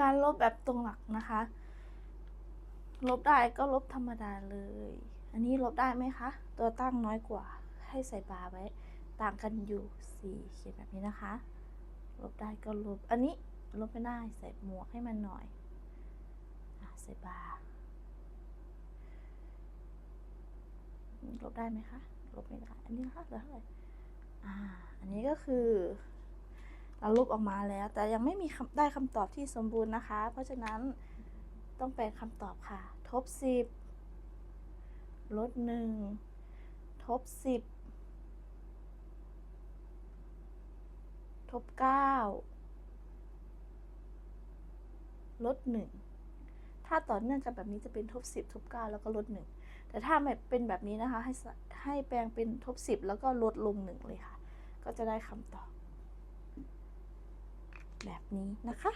การลบแบบตรงหลักนะคะ ลบได้ก็ลบธรรมดาเลย อันนี้ลบได้ไหมคะ ตัวตั้งน้อยกว่า ให้ใส่บาร์ไว้ ต่างกันอยู่สี่เขียนแบบนี้นะคะ ลบได้ก็ลบ อันนี้ลบไม่ได้ใส่หมวกให้มันหน่อยอใส่บาร์ลบได้ไหมคะ ลบไม่ได้ อันนี้นะคะเหลือเท่าไหร่อ่า อันนี้ก็คือ ราลบออกมาแล้ว แต่ยังไม่มีได้คำตอบที่สมบูรณ์นะคะ เพราะฉะนั้นต้องแปลงคำตอบค่ะ ทบสิบลดหนึ่งทบสิบทบเก้าลดหนึ่งถ้าต่อเนื่องกันแบบนี้จะเป็นทบสิบทบเก้าแล้วก็ลดหนึ่งแต่ถ้าไม่เป็นแบบนี้นะคะ ให้ใส่ให้แปลงเป็นทบสิบแล้วก็ลดลงหนึ่งเลยค่ะ ก็จะได้คำตอบ แบบนี้นะคะ